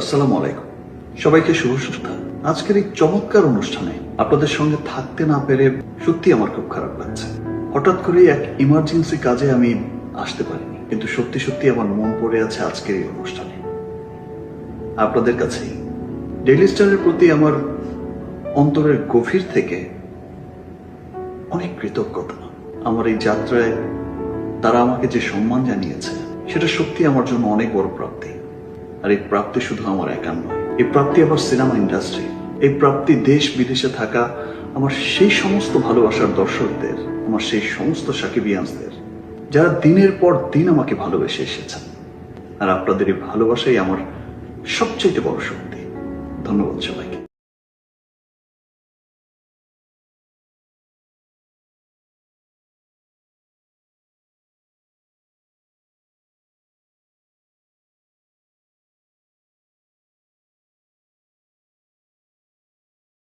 আসসালামু আলাইকুম। সবাইকে শুভ সন্ধ্যা। আজকের এই চমৎকার অনুষ্ঠানে আপনাদের সঙ্গে থাকতে না পেরে সত্যি আমার খুব খারাপ লাগছে। হঠাৎ করে এক ইমার্জেন্সি কাজে আমি আসতে পারিনি, কিন্তু সত্যি সত্যি আমার মন পড়ে আছে আজকের এই অনুষ্ঠানে। আপনাদের ডেইলি স্টারের প্রতি আমার অন্তরের গভীর থেকে অনেক কৃতজ্ঞতা। আমার এই যাত্রায় তারা আমাকে যে সম্মান জানিয়েছে, সেটা সত্যি আমার জন্য অনেক বড় প্রাপ্তি। আর এই প্রাপ্তি শুধু আমার একার নয়। এই প্রাপ্তি আমার সিনেমা ইন্ডাস্ট্রি, এই প্রাপ্তি দেশ বিদেশে থাকা আমার সেই সমস্ত ভালোবাসার দর্শকদের, আমার সেই সমস্ত সাকিবিয়ান্সদের যারা দিনের পর দিন আমাকে ভালোবেসে এসেছেন। আর আপনাদের এই ভালোবাসাই আমার সবচেয়ে বড় শক্তি। ধন্যবাদ সবাইকে।